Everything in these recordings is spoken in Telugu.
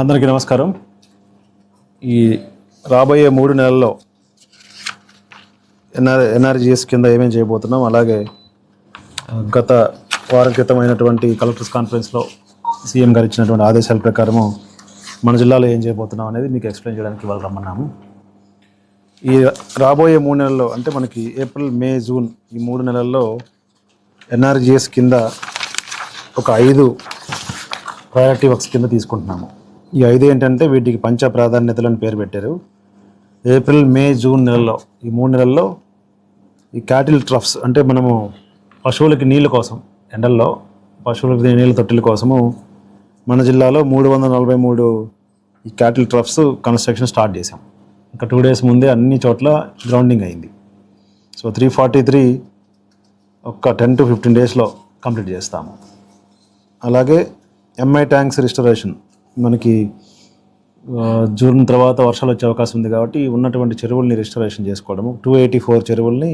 అందరికీ నమస్కారం. ఈ రాబోయే మూడు నెలల్లో ఎన్ఆర్ ఎన్ఆర్జీఎస్ కింద ఏమేమి చేయబోతున్నాం? అలాగే గత వారం క్రితం అయినటువంటి కలెక్టర్స్ కాన్ఫరెన్స్లో సీఎం గారు ఇచ్చినటువంటి ఆదేశాల ప్రకారము మన జిల్లాలో ఏం చేయబోతున్నాం అనేది మీకు ఎక్స్ప్లెయిన్ చేయడానికి వాళ్ళు రమ్మన్నాము. ఈ రాబోయే మూడు నెలల్లో అంటే మనకి ఏప్రిల్ మే జూన్ ఈ మూడు నెలల్లో ఎన్ఆర్జీఎస్ కింద ఒక ఐదు ప్రయారిటీ వర్క్స్ కింద తీసుకుంటున్నాము. ఈ ఐదు ఏంటంటే వీటికి పంచ ప్రాధాన్యతలను పేరు పెట్టారు. ఏప్రిల్ మే జూన్ నెలలో ఈ మూడు నెలల్లో ఈ క్యాటిల్ ట్రఫ్స్ అంటే మనము పశువులకి నీళ్ళ కోసం ఎండల్లో పశువులకి నీళ్ళ తొట్టెల కోసము మన జిల్లాలో మూడు వందల నలభై మూడు ఈ క్యాటిల్ ట్రఫ్స్ కన్స్ట్రక్షన్ స్టార్ట్ చేసాం ఇంకా టూ డేస్ ముందే అన్ని చోట్ల గ్రౌండింగ్ అయింది. సో త్రీ ఫార్టీ త్రీ ఒక టెన్ టు ఫిఫ్టీన్ డేస్లో కంప్లీట్ చేస్తాము. అలాగే ఎంఐ ట్యాంక్స్ రిస్టరేషన్ మనకి జూన్ తర్వాత వర్షాలు వచ్చే అవకాశం ఉంది కాబట్టి ఉన్నటువంటి చెరువుల్ని రిస్టరేషన్ చేసుకోవడము. టూ ఎయిటీ ఫోర్ చెరువుల్ని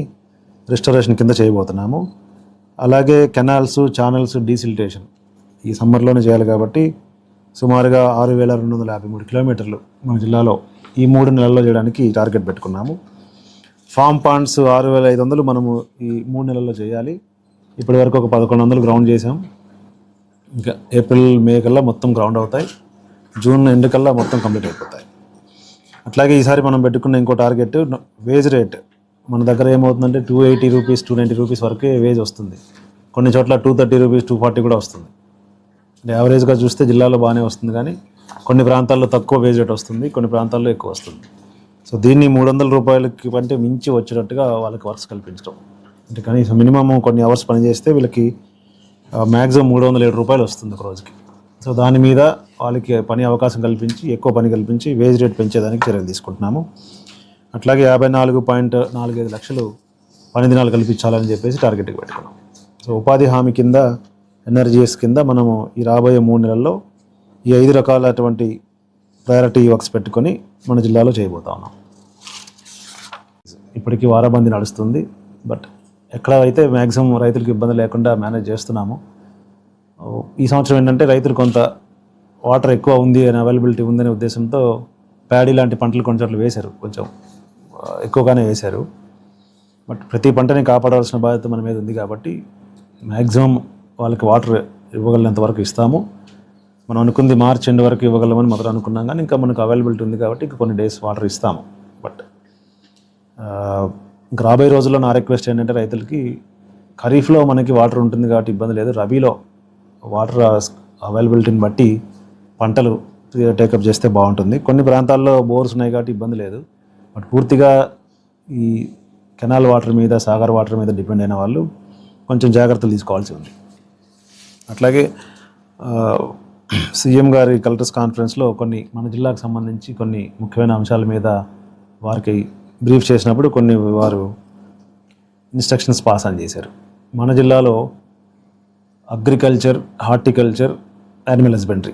రిస్టరేషన్ కింద చేయబోతున్నాము. అలాగే కెనాల్స్ ఛానల్స్ డీసిల్టేషన్ ఈ సమ్మర్లోనే చేయాలి కాబట్టి సుమారుగా ఆరు వేల రెండు వందల యాభై మూడు కిలోమీటర్లు మన జిల్లాలో ఈ మూడు నెలల్లో చేయడానికి టార్గెట్ పెట్టుకున్నాము. ఫామ్ పాండ్స్ ఆరు వేల ఐదు వందలు మనము ఈ మూడు నెలల్లో చేయాలి. ఇప్పటి వరకు ఒక పదకొండు వందలు గ్రౌండ్ చేసాం ఇంకా ఏప్రిల్ మే కల్లా మొత్తం గ్రౌండ్ అవుతాయి. జూన్ ఎండ్ కల్లా మొత్తం కంప్లీట్ అయిపోతాయి. అట్లాగే ఈసారి మనం పెట్టుకున్న ఇంకో టార్గెట్ వేజ్ రేట్. మన దగ్గర ఏమవుతుందంటే two eighty rupees two ninety rupees వరకే వేజ్ వస్తుంది. కొన్ని చోట్ల two thirty rupees two forty కూడా వస్తుంది. అంటే యావరేజ్గా చూస్తే జిల్లాలో బాగానే వస్తుంది కానీ కొన్ని ప్రాంతాల్లో తక్కువ వేజ్ రేట్ వస్తుంది కొన్ని ప్రాంతాల్లో ఎక్కువ వస్తుంది. సో దీన్ని మూడు వందల రూపాయలకి కంటే మించి వచ్చేటట్టుగా వాళ్ళకి వర్క్స్ కల్పించడం. అంటే కనీసం మినిమం కొన్ని అవర్స్ పనిచేస్తే వీళ్ళకి మ్యాక్సిమం మూడు వందల ఏడు రూపాయలు వస్తుంది ఒక రోజుకి. సో దాని మీద వాళ్ళకి పని అవకాశం కల్పించి ఎక్కువ పని కల్పించి వేజ్ రేట్ పెంచేదానికి చర్యలు తీసుకుంటున్నాము. అట్లాగే యాభై నాలుగు పాయింట్ నాలుగైదు లక్షలు పని దినాలు కల్పించాలని చెప్పేసి టార్గెట్కి పెట్టుకున్నాం. సో ఉపాధి హామీ కింద ఎన్ఆర్జీఎస్ కింద మనము ఈ రాబోయే మూడు నెలల్లో ఈ ఐదు రకాలటువంటి ప్రయారిటీ వర్క్స్ పెట్టుకొని మన జిల్లాలో చేయబోతా ఉన్నాం. ఇప్పటికీ వారాబంది నడుస్తుంది బట్ ఎక్కడ అయితే మ్యాక్సిమం రైతులకు ఇబ్బంది లేకుండా మేనేజ్ చేస్తున్నాము. ఈ సంవత్సరం ఏంటంటే రైతులు కొంత వాటర్ ఎక్కువ ఉంది అని అవైలబిలిటీ ఉందనే ఉద్దేశంతో ప్యాడీ లాంటి పంటలు కొన్ని చోట్ల వేశారు. కొంచెం ఎక్కువగానే వేశారు. బట్ ప్రతి పంటని కాపాడవలసిన బాధ్యత మన మీద ఉంది కాబట్టి మ్యాక్సిమం వాళ్ళకి వాటర్ ఇవ్వగలిగినంత వరకు ఇస్తాము. మనం అనుకుంది మార్చ్ ఎండ్ వరకు ఇవ్వగలమని మొదలు అనుకున్నాం కానీ ఇంకా మనకు అవైలబిలిటీ ఉంది కాబట్టి ఇంకా కొన్ని డేస్ వాటర్ ఇస్తాము. బట్ ఇంకా రాబోయే రోజుల్లో నా రిక్వెస్ట్ ఏంటంటే రైతులకి ఖరీఫ్లో మనకి వాటర్ ఉంటుంది కాబట్టి ఇబ్బంది లేదు. రబీలో వాటర్ అవైలబిలిటీని బట్టి పంటలు టేకప్ చేస్తే బాగుంటుంది. కొన్ని ప్రాంతాల్లో బోర్స్ ఉన్నాయి కాబట్టి ఇబ్బంది లేదు. బట్ పూర్తిగా ఈ కెనాల్ వాటర్ మీద సాగర్ వాటర్ మీద డిపెండ్ అయిన వాళ్ళు కొంచెం జాగ్రత్తలు తీసుకోవాల్సి ఉంది. అట్లాగే సీఎం గారి కలెక్టర్స్ కాన్ఫరెన్స్లో కొన్ని మన జిల్లాకు సంబంధించి కొన్ని ముఖ్యమైన అంశాల మీద వారికి బ్రీఫ్ చేసినప్పుడు కొన్ని వారు ఇన్స్ట్రక్షన్స్ పాస్ ఆన్ చేశారు. మన జిల్లాలో అగ్రికల్చర్ హార్టికల్చర్ యానిమల్ హస్బెండరీ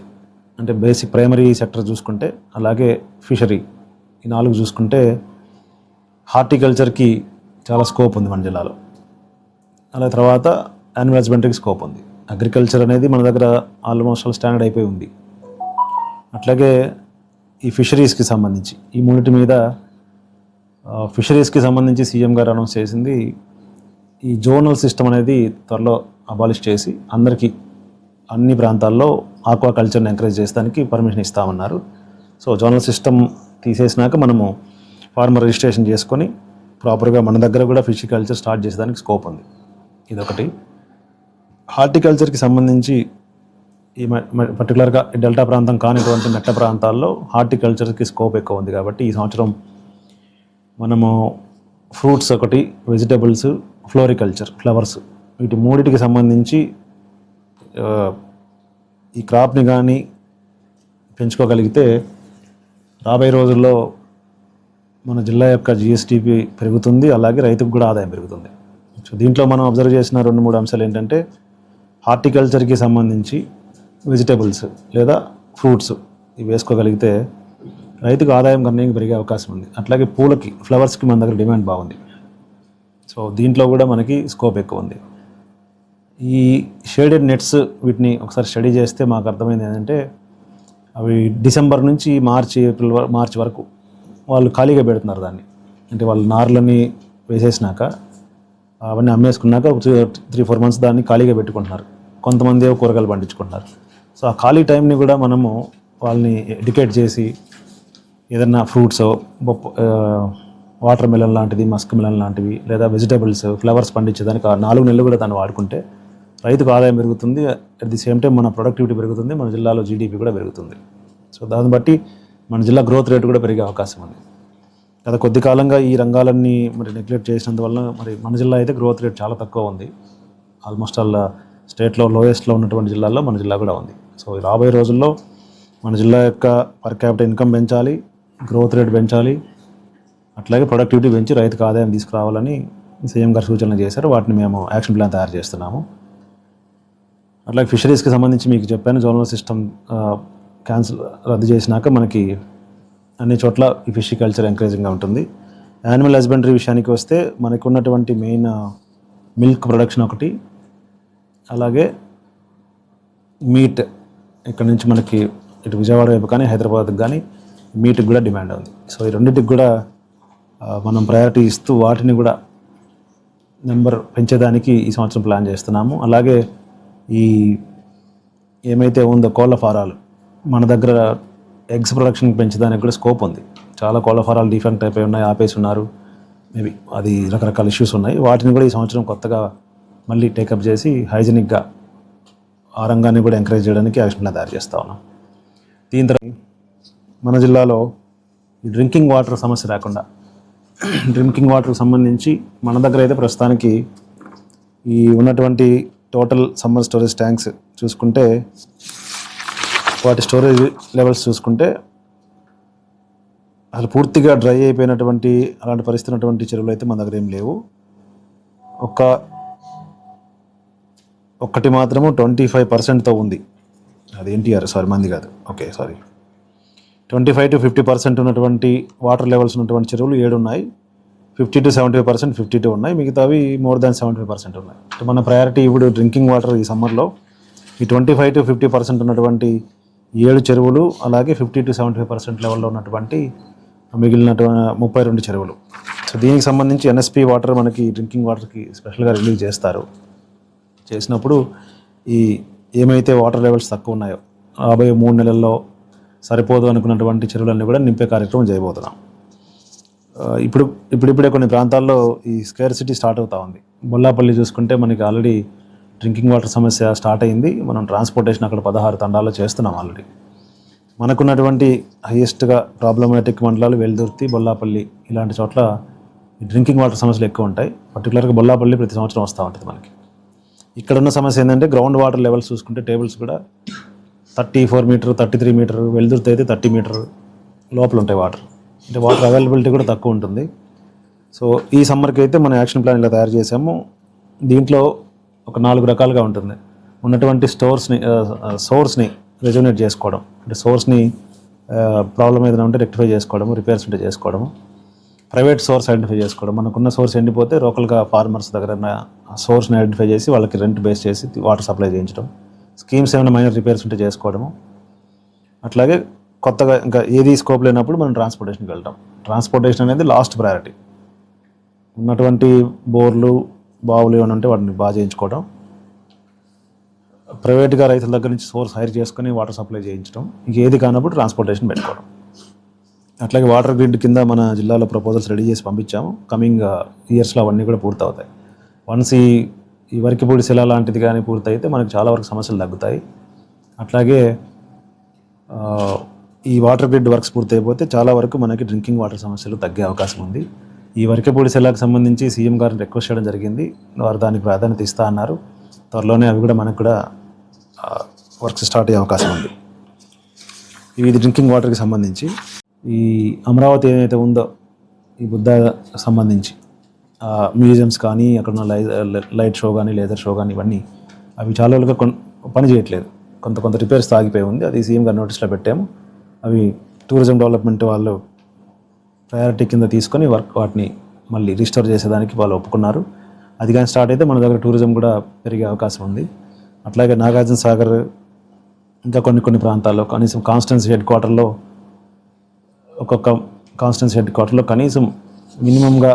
అంటే బేసిక్ ప్రైమరీ సెక్టర్ చూసుకుంటే అలాగే ఫిషరీ ఈ నాలుగు చూసుకుంటే హార్టికల్చర్కి చాలా స్కోప్ ఉంది మన జిల్లాలో. అలా తర్వాత యానిమల్ హస్బెండరీకి స్కోప్ ఉంది. అగ్రికల్చర్ అనేది మన దగ్గర ఆల్మోస్ట్ ఆల్ స్టాండర్డ్ అయిపోయి ఉంది. అట్లాగే ఈ ఫిషరీస్కి సంబంధించి ఈ మూడింటి మీద ఫిషరీస్కి సంబంధించి సీఎం గారు అనౌన్స్ చేసింది ఈ జోనల్ సిస్టమ్ అనేది త్వరలో అబాలిష్ చేసి అందరికీ అన్ని ప్రాంతాల్లో ఆక్వా కల్చర్ని ఎంకరేజ్ చేసడానికి పర్మిషన్ ఇస్తామన్నారు. సో జోనల్ సిస్టమ్ తీసేసినాక మనము ఫార్మర్ రిజిస్ట్రేషన్ చేసుకొని ప్రాపర్గా మన దగ్గర కూడా ఫిష్ కల్చర్ స్టార్ట్ చేసేదానికి స్కోప్ ఉంది. ఇదొకటి. హార్టికల్చర్కి సంబంధించి ఈ మ- పర్టికులర్గా డెల్టా ప్రాంతం కానిటువంటి మెట్ట ప్రాంతాల్లో హార్టికల్చర్కి స్కోప్ ఎక్కువ ఉంది కాబట్టి ఈ సంవత్సరం మనము ఫ్రూట్స్ ఒకటి వెజిటబుల్స్ ఫ్లోరికల్చర్ ఫ్లవర్స్. వీటి మూడిటికి సంబంధించి ఈ క్రాప్ని కానీ పెంచుకోగలిగితే రాబోయే రోజుల్లో మన జిల్లా యొక్క జిఎస్టిపి పెరుగుతుంది అలాగే రైతుకు కూడా ఆదాయం పెరుగుతుంది. సో దీంట్లో మనం అబ్జర్వ్ చేసిన రెండు మూడు అంశాలు ఏంటంటే హార్టికల్చర్కి సంబంధించి వెజిటబుల్స్ లేదా ఫ్రూట్స్ ఇవి వేసుకోగలిగితే రైతుకు ఆదాయం కన్నా పెరిగే అవకాశం ఉంది. అట్లాగే పూలకి ఫ్లవర్స్కి మన దగ్గర డిమాండ్ బాగుంది. సో దీంట్లో కూడా మనకి స్కోప్ ఎక్కువ ఉంది. ఈ షేడెడ్ నెట్స్ వీటిని ఒకసారి స్టడీ చేస్తే మాకు అర్థమైంది ఏంటంటే అవి డిసెంబర్ నుంచి మార్చి ఏప్రిల్ మార్చి వరకు వాళ్ళు ఖాళీగా పెడుతున్నారు దాన్ని. అంటే వాళ్ళు నార్లని వేసేసినాక అవన్నీ అమ్మేసుకున్నాక ఒక త్రీ త్రీ ఫోర్ మంత్స్ దాన్ని ఖాళీగా పెట్టుకుంటున్నారు. కొంతమంది కూరగాయలు పండించుకుంటున్నారు. సో ఆ ఖాళీ టైంని కూడా మనము వాళ్ళని ఎడ్యుకేట్ చేసి ఏదన్నా ఫ్రూట్స్ వాటర్ మిలన్ లాంటిది మస్క్ మిలన్ లాంటివి లేదా వెజిటేబుల్స్ ఫ్లవర్స్ పండించేదానికి ఆ నాలుగు నెలలు కూడా దాన్ని వాడుకుంటే రైతుకు ఆదాయం పెరుగుతుంది. అట్ ది సేమ్ టైం మన ప్రొడక్టివిటీ పెరుగుతుంది మన జిల్లాలో జీడిపి కూడా పెరుగుతుంది. సో దాన్ని బట్టి మన జిల్లా గ్రోత్ రేటు కూడా పెరిగే అవకాశం ఉంది. గత కొద్ది కాలంగా ఈ రంగాలన్నీ మరి నెగ్లెక్ట్ చేసినందువల్ల మరి మన జిల్లా అయితే గ్రోత్ రేట్ చాలా తక్కువ ఉంది. ఆల్మోస్ట్ ఆల్ స్టేట్లో లోయెస్ట్లో ఉన్నటువంటి జిల్లాల్లో మన జిల్లా కూడా ఉంది. సో రాబోయే రోజుల్లో మన జిల్లా యొక్క పర్ క్యాపిటల్ ఇన్కమ్ పెంచాలి గ్రోత్ రేట్ పెంచాలి అట్లాగే ప్రొడక్టివిటీ పెంచి రైతుకు ఆదాయం తీసుకురావాలని సీఎం గారు సూచనలు చేశారు. వాటిని మేము యాక్షన్ ప్లాన్ తయారు చేస్తున్నాము. అట్లాగే ఫిషరీస్కి సంబంధించి మీకు చెప్పాను జోనల్ సిస్టమ్ క్యాన్సిల్ రద్దు చేసినాక మనకి అన్ని చోట్ల ఈ ఫిష్ కల్చర్ ఎంకరేజింగ్గా ఉంటుంది. యానిమల్ హస్బెండరీ విషయానికి వస్తే మనకు ఉన్నటువంటి మెయిన్ మిల్క్ ప్రొడక్షన్ ఒకటి అలాగే మీట్ ఇక్కడ నుంచి మనకి ఇటు విజయవాడ వైపు కానీ హైదరాబాద్కి కానీ మీట్కి కూడా డిమాండ్ ఉంది. సో ఈ రెండింటికి కూడా మనం ప్రయారిటీ ఇస్తూ వాటిని కూడా నెంబర్ పెంచేదానికి ఈ సంవత్సరం ప్లాన్ చేస్తున్నాము. అలాగే ఈ ఏమైతే ఉందో కోళ్ళ ఫారాలు మన దగ్గర ఎగ్స్ ప్రొడక్షన్ పెంచడానికి కూడా స్కోప్ ఉంది. చాలా కోళ్ళ ఫారాలు డిఫెక్ట్ అయిపోయి ఉన్నాయి ఆపేసి ఉన్నారు. మేబీ అది రకరకాల ఇష్యూస్ ఉన్నాయి. వాటిని కూడా ఈ సంవత్సరం కొత్తగా మళ్ళీ టేకప్ చేసి హైజెనిక్గా ఆ రంగాన్ని కూడా ఎంకరేజ్ చేయడానికి యాక్షన్ ప్లాన్ తయారు చేస్తా ఉన్నాం. దీని తర్వాత మన జిల్లాలో ఈ డ్రింకింగ్ వాటర్ సమస్య రాకుండా డ్రింకింగ్ వాటర్కి సంబంధించి మన దగ్గర అయితే ప్రస్తుతానికి ఈ ఉన్నటువంటి టోటల్ సమ్మర్ స్టోరేజ్ ట్యాంక్స్ చూసుకుంటే వాటి స్టోరేజ్ లెవెల్స్ చూసుకుంటే అసలు పూర్తిగా డ్రై అయిపోయినటువంటి అలాంటి పరిస్థితి ఉన్నటువంటి చెరువులు అయితే మన దగ్గర ఏం లేవు. ఒక ఒక్కటి మాత్రము ట్వంటీ ఫైవ్ పర్సెంట్తో ఉంది. అది ఎన్టీఆర్ సారీ మంది కాదు. Okay sorry. Twenty five to fifty percent ఉన్నటువంటి వాటర్ లెవెల్స్ ఉన్నటువంటి చెరువులు ఏడు ఉన్నాయి. Fifty to seventy five percent fifty two ఉన్నాయి. మిగతావి more than seventy five percent ఉన్నాయి. అంటే మన ప్రయారిటీ ఇప్పుడు డ్రింకింగ్ వాటర్ ఈ సమ్మర్లో ఈ twenty five to fifty percent ఉన్నటువంటి ఏడు చెరువులు అలాగే fifty to seventy five percent లెవెల్లో ఉన్నటువంటి మిగిలినటువంటి ముప్పై రెండు చెరువులు. సో దీనికి సంబంధించి ఎన్ఎస్పి వాటర్ మనకి డ్రింకింగ్ వాటర్కి స్పెషల్గా రిలీజ్ చేస్తారు. చేసినప్పుడు ఈ ఏమైతే వాటర్ లెవెల్స్ తక్కువ ఉన్నాయో రాబోయే మూడు నెలల్లో సరిపోదు అనుకున్నటువంటి చెరువులన్నీ కూడా నింపే కార్యక్రమం చేయబోతున్నాం. ఇప్పుడు ఇప్పుడిప్పుడే కొన్ని ప్రాంతాల్లో ఈ స్క్వేర్ సిటీ స్టార్ట్ అవుతా ఉంది. బొల్లాపల్లి చూసుకుంటే మనకి ఆల్రెడీ డ్రింకింగ్ వాటర్ సమస్య స్టార్ట్ అయింది. మనం ట్రాన్స్పోర్టేషన్ అక్కడ పదహారు తండాల్లో చేస్తున్నాం ఆల్రెడీ మనకున్నటువంటి హైయెస్ట్గా ప్రాబ్లమాటిక్ మండలాలు వెల్దుర్తి బొల్లాపల్లి ఇలాంటి చోట్ల ఈ డ్రింకింగ్ వాటర్ సమస్యలు ఎక్కువ ఉంటాయి. పర్టికులర్గా బొల్లాపల్లి ప్రతి సంవత్సరం వస్తూ ఉంటుంది మనకి. ఇక్కడ ఉన్న సమస్య ఏంటంటే గ్రౌండ్ వాటర్ లెవెల్స్ చూసుకుంటే టేబుల్స్ కూడా thirty four meter thirty three meter వెళ్తురుతో అయితే థర్టీ మీటర్ లోపల ఉంటాయి వాటర్. అంటే వాటర్ అవైలబిలిటీ కూడా తక్కువ ఉంటుంది. సో ఈ సమ్మర్కి అయితే మనం యాక్షన్ ప్లాన్ ఇలా తయారు చేసాము. దీంట్లో ఒక నాలుగు రకాలుగా ఉంటుంది. ఉన్నటువంటి స్టోర్స్ని సోర్స్ని రెజ్యునేట్ చేసుకోవడం. అంటే సోర్స్ని ప్రాబ్లం ఏదైనా ఉంటే రెక్టిఫై చేసుకోవడము రిపేర్స్ ఉంటే చేసుకోవడము. ప్రైవేట్ సోర్స్ ఐడెంటిఫై చేసుకోవడం. మనకున్న సోర్స్ ఎండిపోతే లోకల్గా ఫార్మర్స్ దగ్గర ఉన్న సోర్స్ని ఐడెంటిఫై చేసి వాళ్ళకి రెంట్ బేస్ చేసి వాటర్ సప్లై చేయించడం. స్కీమ్స్ ఏమైనా మైనర్ రిపేర్స్ ఉంటే చేసుకోవడము. అట్లాగే కొత్తగా ఇంకా ఏది స్కోప్ లేనప్పుడు మనం ట్రాన్స్పోర్టేషన్కి వెళ్తాం. ట్రాన్స్పోర్టేషన్ అనేది లాస్ట్ ప్రయారిటీ ఉన్నటువంటి బోర్లు బావులు ఏమైనా ఉంటే వాటిని బాగా చేయించుకోవడం. ప్రైవేట్గా రైతుల దగ్గర నుంచి సోర్స్ హైర్ చేసుకొని వాటర్ సప్లై చేయించడం. ఇంక ఏది కానప్పుడు ట్రాన్స్పోర్టేషన్ పెట్టుకోవడం. అట్లాగే వాటర్ గ్రిడ్ కింద మన జిల్లాలో ప్రపోజల్స్ రెడీ చేసి పంపించాము. కమింగ్ ఇయర్స్లో uh, అవన్నీ కూడా పూర్తవుతాయి. వన్స్ ఈ ఈ వరికిపూడి శిల లాంటిది కానీ పూర్తయితే మనకు చాలా వరకు సమస్యలు తగ్గుతాయి. అట్లాగే ఈ వాటర్ గ్రిడ్ వర్క్స్ పూర్తయిపోతే చాలా వరకు మనకి డ్రింకింగ్ వాటర్ సమస్యలు తగ్గే అవకాశం ఉంది. ఈ వరికపూడి శిలకు సంబంధించి సీఎం గారిని రిక్వెస్ట్ చేయడం జరిగింది. వారు దానికి ప్రాధాన్యత ఇస్తా అన్నారు. త్వరలోనే అవి కూడా మనకు కూడా వర్క్స్ స్టార్ట్ అయ్యే అవకాశం ఉంది. ఇది డ్రింకింగ్ వాటర్కి సంబంధించి. ఈ అమరావతి ఏదైతే ఉందో ఈ బుద్ధ సంబంధించి మ్యూజియంస్ కానీ అక్కడ ఉన్న లై లైట్ షో కానీ లేజర్ షో కానీ ఇవన్నీ అవి చాలా రోజులుగా కొన్ పని చేయట్లేదు. కొంత కొంత రిపేర్స్ ఆగిపోయి ఉంది. అది సీఎం గారి నోటీస్లో పెట్టాము. అవి టూరిజం డెవలప్మెంట్ వాళ్ళు ప్రయారిటీ కింద తీసుకొని వర్క్ వాటిని మళ్ళీ రిస్టోర్ చేసేదానికి వాళ్ళు ఒప్పుకున్నారు. అది కానీ స్టార్ట్ అయితే మన దగ్గర టూరిజం కూడా పెరిగే అవకాశం ఉంది. అట్లాగే నాగార్జున సాగర్ ఇంకా కొన్ని కొన్ని ప్రాంతాల్లో కనీసం కాన్స్టెన్సీ హెడ్ క్వార్టర్లో ఒక్కొక్క కాన్స్టెన్సీ హెడ్ క్వార్టర్లో కనీసం మినిమంగా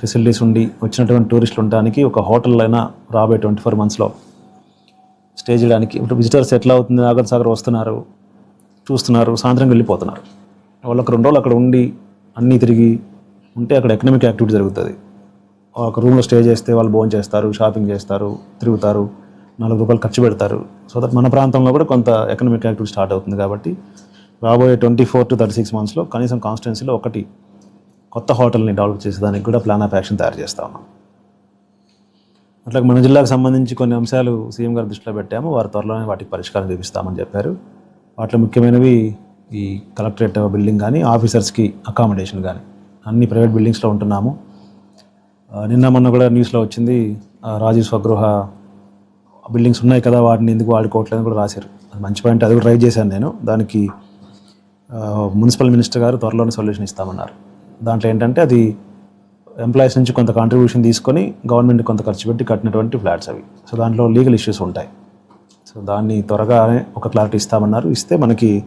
ఫెసిలిటీస్ ఉండి వచ్చినటువంటి టూరిస్టులు ఉండడానికి ఒక హోటల్ అయినా రాబోయే ట్వంటీ ఫోర్ మంత్స్లో స్టే చేయడానికి. ఇప్పుడు విజిటర్స్ ఎట్లా అవుతుంది? నాగర్ సాగర్ వస్తున్నారు చూస్తున్నారు సాయంత్రం వెళ్ళిపోతున్నారు. వాళ్ళకి రెండు రోజులు అక్కడ ఉండి అన్నీ తిరిగి ఉంటే అక్కడ ఎకనామిక్ యాక్టివిటీ జరుగుతుంది. ఒక రూమ్లో స్టే చేస్తే వాళ్ళు భోజనం చేస్తారు షాపింగ్ చేస్తారు తిరుగుతారు నాలుగు రూపాయలు ఖర్చు పెడతారు. సో దట్ మన ప్రాంతంలో కూడా కొంత ఎకనామిక్ యాక్టివిటీ స్టార్ట్ అవుతుంది కాబట్టి రాబోయే twenty four to thirty six మంత్స్లో కనీసం కాన్స్టిట్యున్సీలో ఒకటి కొత్త హోటల్ని డెవలప్ చేసేదానికి కూడా ప్లాన్ ఆఫ్ యాక్షన్ తయారు చేస్తా ఉన్నాం. అట్లాగే మన జిల్లాకు సంబంధించి కొన్ని అంశాలు సీఎం గారి దృష్టిలో పెట్టాము. వారు త్వరలోనే వాటికి పరిష్కారం చూపిస్తామని చెప్పారు. వాటిలో ముఖ్యమైనవి ఈ కలెక్టరేట్ బిల్డింగ్ కానీ ఆఫీసర్స్కి అకామిడేషన్ కానీ. అన్ని ప్రైవేట్ బిల్డింగ్స్లో ఉంటున్నాము. నిన్న మొన్న కూడా న్యూస్లో వచ్చింది రాజీవ్ స్వగృహ బిల్డింగ్స్ ఉన్నాయి కదా వాటిని ఎందుకు వాడుకోవట్లేదని కూడా రాశారు. అది మంచి పాయింట్ అది కూడా ట్రై చేశాను నేను. దానికి మున్సిపల్ మినిస్టర్ గారు త్వరలోనే సొల్యూషన్ ఇస్తామన్నారు. దాంట్లో ఏంటంటే అది ఎంప్లాయీస్ నుంచి కొంత కాంట్రిబ్యూషన్ తీసుకొని గవర్నమెంట్ కొంత ఖర్చు పెట్టి కట్టినటువంటి ఫ్లాట్స్ అవి. సో దాంట్లో లీగల్ ఇష్యూస్ ఉంటాయి. సో దాన్ని త్వరగానే ఒక క్లారిటీ ఇస్తామన్నారు. ఇస్తే మనకి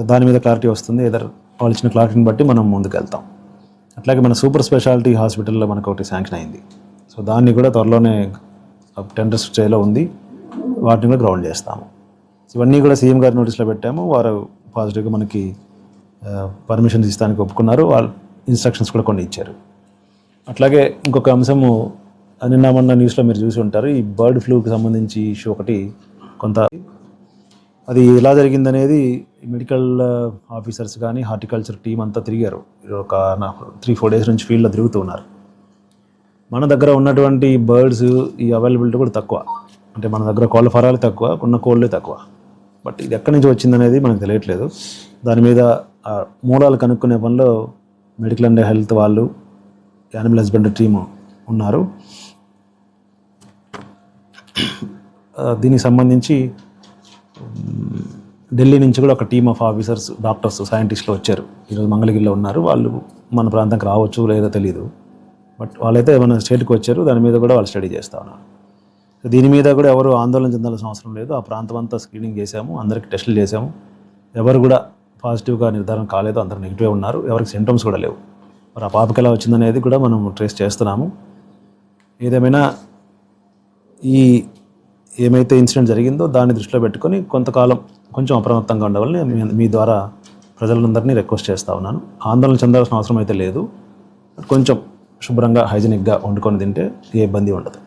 దాని మీద క్లారిటీ వస్తుంది. ఏదర్ వాళ్ళు ఇచ్చిన క్లారిటీని బట్టి మనం ముందుకెళ్తాం. అట్లాగే మన సూపర్ స్పెషాలిటీ హాస్పిటల్లో మనకు ఒకటి శాంక్షన్ అయింది. సో దాన్ని కూడా త్వరలోనే టెండర్స్ స్టేలో ఉంది. వాటిని కూడా గ్రౌండ్ చేస్తాము. ఇవన్నీ కూడా సీఎం గారి నోటీస్లో పెట్టాము. వారు పాజిటివ్గా మనకి పర్మిషన్ ఇస్తానికి ఒప్పుకున్నారు. వాళ్ళు ఇన్స్ట్రక్షన్స్ కూడా కొన్ని ఇచ్చారు. అట్లాగే ఇంకొక అంశము నిన్న మొన్న న్యూస్లో మీరు చూసి ఉంటారు. ఈ బర్డ్ ఫ్లూకి సంబంధించి ఇష్యూ ఒకటి కొంత అది ఎలా జరిగిందనేది మెడికల్ ఆఫీసర్స్ కానీ హార్టికల్చర్ టీం అంతా తిరిగారు. ఒక త్రీ ఫోర్ డేస్ నుంచి ఫీల్డ్లో తిరుగుతూ ఉన్నారు. మన దగ్గర ఉన్నటువంటి బర్డ్స్ ఈ అవైలబిలిటీ కూడా తక్కువ. అంటే మన దగ్గర కోళ్ళ ఫరాలు తక్కువ ఉన్న కోళ్ళే తక్కువ. బట్ ఇది ఎక్కడి నుంచి వచ్చిందనేది మనకు తెలియట్లేదు. దాని మీద మూలాలు కనుక్కునే పనిలో మెడికల్ అండ్ హెల్త్ వాళ్ళు యానిమల్ హస్బెండరీ టీము ఉన్నారు. దీనికి సంబంధించి ఢిల్లీ నుంచి కూడా ఒక టీమ్ ఆఫ్ ఆఫీసర్స్ డాక్టర్స్ సైంటిస్టులు వచ్చారు. ఈరోజు మంగళగిరిలో ఉన్నారు. వాళ్ళు మన ప్రాంతానికి రావచ్చు లేదో తెలియదు బట్ వాళ్ళైతే మన స్టేట్కి వచ్చారు. దాని మీద కూడా వాళ్ళు స్టడీ చేస్తూ ఉన్నారు. దీని మీద కూడా ఎవరు ఆందోళన చెందాల్సిన అవసరం లేదు. ఆ ప్రాంతం అంతా స్క్రీనింగ్ చేశాము. అందరికి టెస్టులు చేశాము. ఎవరు కూడా పాజిటివ్గా నిర్ధారణ కాలేదు. అందరు నెగిటివ్ ఉన్నారు. ఎవరికి సింటమ్స్ కూడా లేవు. మరి ఆ పాపకి ఎలా వచ్చిందనేది కూడా మనం ట్రేస్ చేస్తున్నాము. ఏదేమైనా ఈ ఏమైతే ఇన్సిడెంట్ జరిగిందో దాన్ని దృష్టిలో పెట్టుకొని కొంతకాలం కొంచెం అప్రమత్తంగా ఉండవాలని మీ- ద్వారా ప్రజలందరినీ రిక్వెస్ట్ చేస్తా ఉన్నాను. ఆందోళన చెందాల్సిన అవసరం అయితే లేదు. కొంచెం శుభ్రంగా హైజీనిక్గా వండుకొని తింటే ఏ ఇబ్బంది ఉండదు.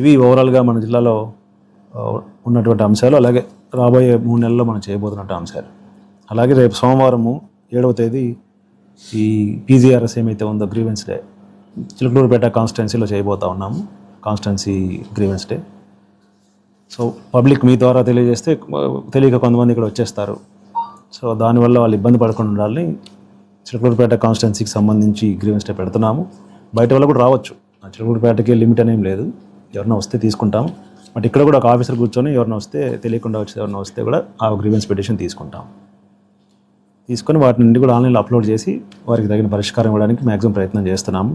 ఇవి ఓవరాల్గా మన జిల్లాలో ఉన్నటువంటి అంశాలు అలాగే రాబోయే మూడు నెలల్లో మనం చేయబోతున్నటువంటి అంశాలు. అలాగే రేపు సోమవారము ఏడవ తేదీ ఈ పీజీఆర్ఎస్ ఏమైతే ఉందో గ్రీవెన్స్ డే చిలుకూరుపేట కాన్స్టిట్యున్సీలో చేయబోతా ఉన్నాము constituency grievance day. So public మీ ద్వారా తెలియజేస్తే తెలియక కొంతమంది ఇక్కడ వచ్చేస్తారు. సో దానివల్ల వాళ్ళు ఇబ్బంది పడకుండా ఉండాలని చిలుకూరుపేట కాన్స్టిట్యున్సీకి సంబంధించి గ్రీవెన్స్ డే పెడుతున్నాము. బయట వాళ్ళు కూడా రావచ్చు. ఆ లిమిట్ అనేం లేదు. ఎవరైనా వస్తే తీసుకుంటాం. బట్ ఇక్కడ కూడా ఒక ఆఫీసర్ కూర్చొని ఎవరైనా వస్తే తెలియకుండా వచ్చి ఎవరైనా వస్తే కూడా ఆ గ్రీవెన్స్ పిటిషన్ తీసుకుంటాం. తీసుకొని వాటి నుండి కూడా ఆన్లైన్లో అప్లోడ్ చేసి వారికి తగిన పరిష్కారం ఇవ్వడానికి మ్యాక్సిమం ప్రయత్నం చేస్తున్నాము.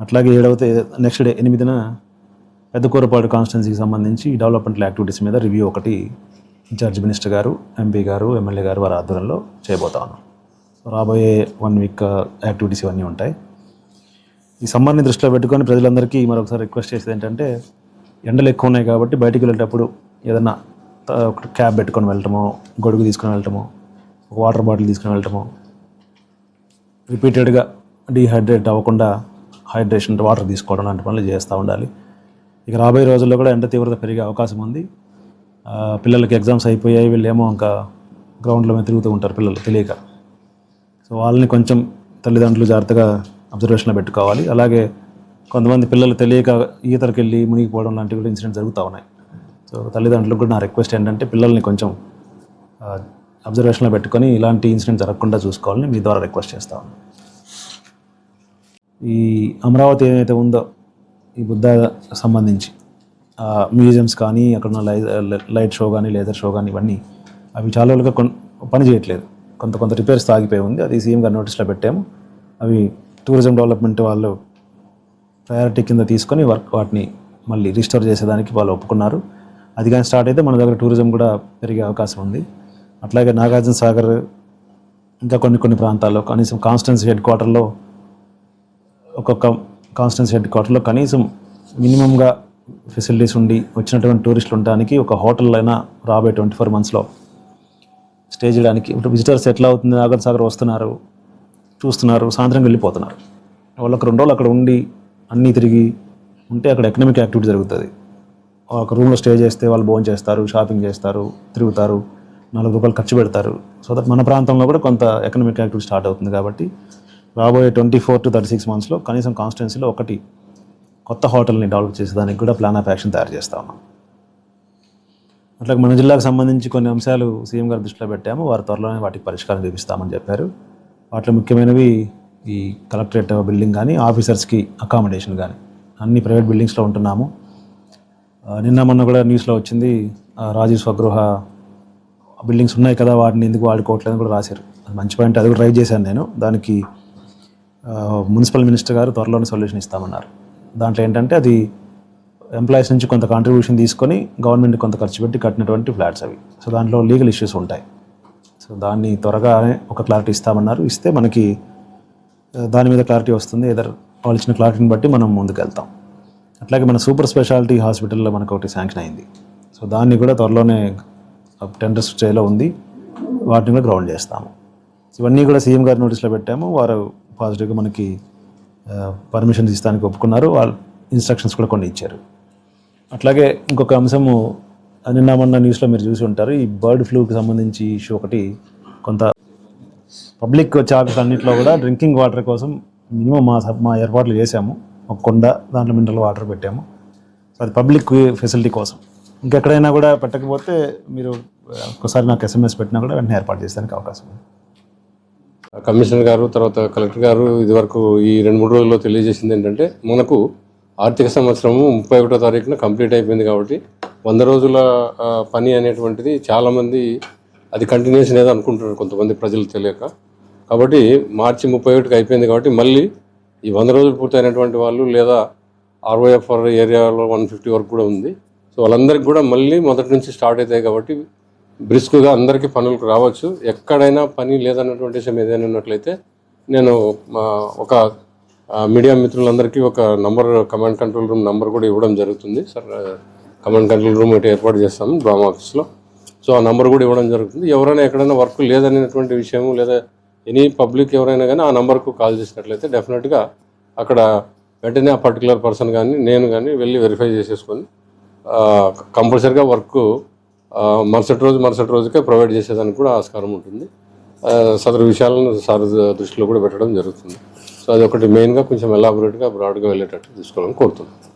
అట్లాగే ఏడవతే నెక్స్ట్ డే ఎనిమిదిన పెద్ద కూరపాడు కాన్స్టిట్యున్సీకి సంబంధించి డెవలప్మెంట్ యాక్టివిటీస్ మీద రివ్యూ ఒకటి ఇన్ఛార్జ్ మినిస్టర్ గారు ఎంపీ గారు ఎమ్మెల్యే గారు వారి ఆధ్వర్యంలో చేయబోతా ఉన్నాం. రాబోయే వన్ వీక్ యాక్టివిటీస్ ఇవన్నీ ఉంటాయి. ఈ సమ్మర్ని దృష్టిలో పెట్టుకొని ప్రజలందరికీ మరొకసారి రిక్వెస్ట్ చేసేది ఏంటంటే ఎండలు ఎక్కువ ఉన్నాయి కాబట్టి బయటికి వెళ్ళేటప్పుడు ఏదన్నా ఒక క్యాబ్ పెట్టుకొని వెళ్ళటమో గొడుగు తీసుకొని వెళ్ళటమో ఒక వాటర్ బాటిల్ తీసుకొని వెళ్ళటమో రిపీటెడ్గా డీహైడ్రేట్ అవ్వకుండా హైడ్రేషన్ వాటర్ తీసుకోవడం లాంటి పనులు చేస్తూ ఉండాలి. ఇక రాబోయే రోజుల్లో కూడా ఎండ తీవ్రత పెరిగే అవకాశం ఉంది. పిల్లలకి ఎగ్జామ్స్ అయిపోయాయి వీళ్ళేమో ఇంకా గ్రౌండ్లో మీద తిరుగుతూ ఉంటారు పిల్లలు తెలియక. సో వాళ్ళని కొంచెం తల్లిదండ్రులు జాగ్రత్తగా అబ్జర్వేషన్లో పెట్టుకోవాలి. అలాగే కొంతమంది పిల్లలు తెలియక ఈతలకు వెళ్ళి మునిగిపోవడం లాంటివి కూడా ఇన్సిడెంట్ జరుగుతూ ఉన్నాయి. సో తల్లిదండ్రులకు కూడా నా రిక్వెస్ట్ ఏంటంటే పిల్లల్ని కొంచెం అబ్జర్వేషన్లో పెట్టుకొని ఇలాంటి ఇన్సిడెంట్ జరగకుండా చూసుకోవాలని మీ ద్వారా రిక్వెస్ట్ చేస్తా ఉన్నాను ఈ అమరావతి ఏదైతే ఉందో ఈ బుద్ధ సంబంధించి మ్యూజియంస్ కానీ అక్కడ ఉన్న లై లైట్ షో కానీ లేజర్ షో కానీ ఇవన్నీ అవి చాలా రోజులుగా కొన్ పని చేయట్లేదు కొంత కొంత రిపేర్స్ ఆగిపోయి ఉంది. అది సీఎం గారి నోటీస్లో పెట్టాము. అవి టూరిజం డెవలప్మెంట్ వాళ్ళు ప్రయారిటీ కింద తీసుకొని వర్క్ వాటిని మళ్ళీ రిస్టోర్ చేసేదానికి వాళ్ళు ఒప్పుకున్నారు. అది కానీ స్టార్ట్ అయితే మన దగ్గర టూరిజం కూడా పెరిగే అవకాశం ఉంది. అట్లాగే నాగార్జున సాగర్ ఇంకా కొన్ని కొన్ని ప్రాంతాల్లో కనీసం కాన్స్టెన్సీ హెడ్ క్వార్టర్లో ఒక్కొక్క కాన్స్టెన్సీ హెడ్ క్వార్టర్లో కనీసం మినిమంగా ఫెసిలిటీస్ ఉండి వచ్చినటువంటి టూరిస్టులు ఉండడానికి ఒక హోటల్ అయినా రాబోయే ట్వంటీ ఫోర్ మంత్స్లో స్టే చేయడానికి ఇప్పుడు విజిటర్స్ ఎట్లా అవుతుంది? నాగార్జున సాగర్ వస్తున్నారు. చూస్తున్నారు సాయంత్రం వెళ్ళిపోతున్నారు. వాళ్ళకి రెండు రోజులు అక్కడ ఉండి అన్నీ తిరిగి ఉంటే అక్కడ ఎకనామిక్ యాక్టివిటీ జరుగుతుంది. ఒక రూమ్లో స్టే చేస్తే వాళ్ళు భోజనం చేస్తారు షాపింగ్ చేస్తారు తిరుగుతారు నాలుగు రూపాయలు ఖర్చు పెడతారు. సో దట్ మన ప్రాంతంలో కూడా కొంత ఎకనామిక్ యాక్టివిటీ స్టార్ట్ అవుతుంది కాబట్టి రాబోయే twenty four to thirty six మంత్స్లో కనీసం కాన్స్టిట్యున్సీలో ఒకటి కొత్త హోటల్ని డెవలప్ చేసేదానికి కూడా ప్లాన్ ఆఫ్ యాక్షన్ తయారు చేస్తా ఉన్నాం. అట్లా మన జిల్లాకు సంబంధించి కొన్ని అంశాలు సీఎం గారు దృష్టిలో పెట్టాము. వారు త్వరలోనే వాటికి పరిష్కారం చూపిస్తామని చెప్పారు. వాటిలో ముఖ్యమైనవి ఈ కలెక్టరేట్ బిల్డింగ్ కానీ ఆఫీసర్స్కి అకామిడేషన్ కానీ. అన్ని ప్రైవేట్ బిల్డింగ్స్లో ఉంటున్నాము. నిన్న మొన్న కూడా న్యూస్లో వచ్చింది రాజీవ్ స్వగృహ బిల్డింగ్స్ ఉన్నాయి కదా వాటిని ఎందుకు వాడుకోవట్లేదని కూడా రాశారు. అది మంచి పాయింట్ అది కూడా ట్రై చేశాను నేను. దానికి మున్సిపల్ మినిస్టర్ గారు త్వరలోనే సొల్యూషన్ ఇస్తామన్నారు. దాంట్లో ఏంటంటే అది ఎంప్లాయీస్ నుంచి కొంత కాంట్రిబ్యూషన్ తీసుకొని గవర్నమెంట్ కొంత ఖర్చు పెట్టి కట్టినటువంటి ఫ్లాట్స్ అవి. సో దాంట్లో లీగల్ ఇష్యూస్ ఉంటాయి. సో దాన్ని త్వరగానే ఒక క్లారిటీ ఇస్తామన్నారు. ఇస్తే మనకి దాని మీద క్లారిటీ వస్తుంది. ఏదర్ వాళ్ళు ఇచ్చిన క్లారిటీని బట్టి మనం ముందుకెళ్తాం. అట్లాగే మన సూపర్ స్పెషాలిటీ హాస్పిటల్లో మనకు ఒకటి శాంక్షన్ అయింది. సో దాన్ని కూడా త్వరలోనే టెండర్ స్టేలో ఉంది. వాటిని కూడా గ్రౌండ్ చేస్తాము. ఇవన్నీ కూడా సీఎం గారి నోటీస్లో పెట్టాము. వారు పాజిటివ్గా మనకి పర్మిషన్ ఇస్తానికి ఒప్పుకున్నారు. వాళ్ళు ఇన్స్ట్రక్షన్స్ కూడా కొన్ని ఇచ్చారు. అట్లాగే ఇంకొక అంశము నిన్న మొన్న న్యూస్లో మీరు చూసి ఉంటారు. ఈ బర్డ్ ఫ్లూకి సంబంధించి ఇష్యూ ఒకటి కొంత పబ్లిక్ వచ్చే ఆఫీస్ అన్నింటిలో కూడా డ్రింకింగ్ వాటర్ కోసం మినిమం మా మా ఏర్పాట్లు చేశాము. ఒక కొండ దాంట్లో మినరల్ వాటర్ పెట్టాము. సో అది పబ్లిక్ ఫెసిలిటీ కోసం. ఇంకెక్కడైనా కూడా పెట్టకపోతే మీరు ఒకసారి నాకు ఎస్ఎంఎస్ పెట్టినా కూడా వెంటనే ఏర్పాటు చేసేదానికి అవకాశం ఉంది. కమిషనర్ గారు తర్వాత కలెక్టర్ గారు ఇదివరకు ఈ రెండు మూడు రోజుల్లో తెలియజేసింది ఏంటంటే మనకు ఆర్థిక సంవత్సరము ముప్పై ఒకటో తారీఖున కంప్లీట్ అయిపోయింది కాబట్టి వంద రోజుల పని అనేటువంటిది చాలామంది అది కంటిన్యూషన్ ఏదో అనుకుంటున్నారు కొంతమంది ప్రజలు తెలియక. కాబట్టి మార్చి ముప్పై ఒకటికి అయిపోయింది కాబట్టి మళ్ళీ ఈ వంద రోజులు పూర్తయినటువంటి వాళ్ళు లేదా ఆర్వైఎఫ్ఆర్ ఏరియాలో వన్ ఫిఫ్టీ వరకు కూడా ఉంది. సో వాళ్ళందరికీ కూడా మళ్ళీ మొదటి నుంచి స్టార్ట్ అవుతాయి కాబట్టి బ్రిస్క్గా అందరికీ పనులకు రావచ్చు. ఎక్కడైనా పని లేదన్నటువంటి విషయం ఏదైనా ఉన్నట్లయితే నేను మా ఒక మీడియా మిత్రులందరికీ ఒక number command control room number కూడా ఇవ్వడం జరుగుతుంది. సార్ కమాండ్ కంట్రోల్ రూమ్ ఒకటి ఏర్పాటు చేస్తాము డ్రామా ఆఫీస్లో. సో ఆ నంబర్ కూడా ఇవ్వడం జరుగుతుంది. ఎవరైనా ఎక్కడైనా వర్క్ లేదనేటువంటి విషయము లేదా ఎనీ పబ్లిక్ ఎవరైనా కానీ ఆ నంబర్కు కాల్ చేసినట్లయితే డెఫినెట్గా అక్కడ వెంటనే ఆ పర్టికులర్ పర్సన్ కానీ నేను కానీ వెళ్ళి వెరిఫై చేసేసుకొని కంపల్సరిగా వర్క్ మరుసటి రోజు మరుసటి రోజుకే ప్రొవైడ్ చేసేదానికి కూడా ఆస్కారం ఉంటుంది. సదరు విషయాలను సార్ దృష్టిలో కూడా పెట్టడం జరుగుతుంది. సో అది ఒకటి మెయిన్గా కొంచెం ఎలాబొరేట్గా బ్రాడ్గా వెళ్ళేటట్టు తీసుకోవాలని కోరుతున్నాను.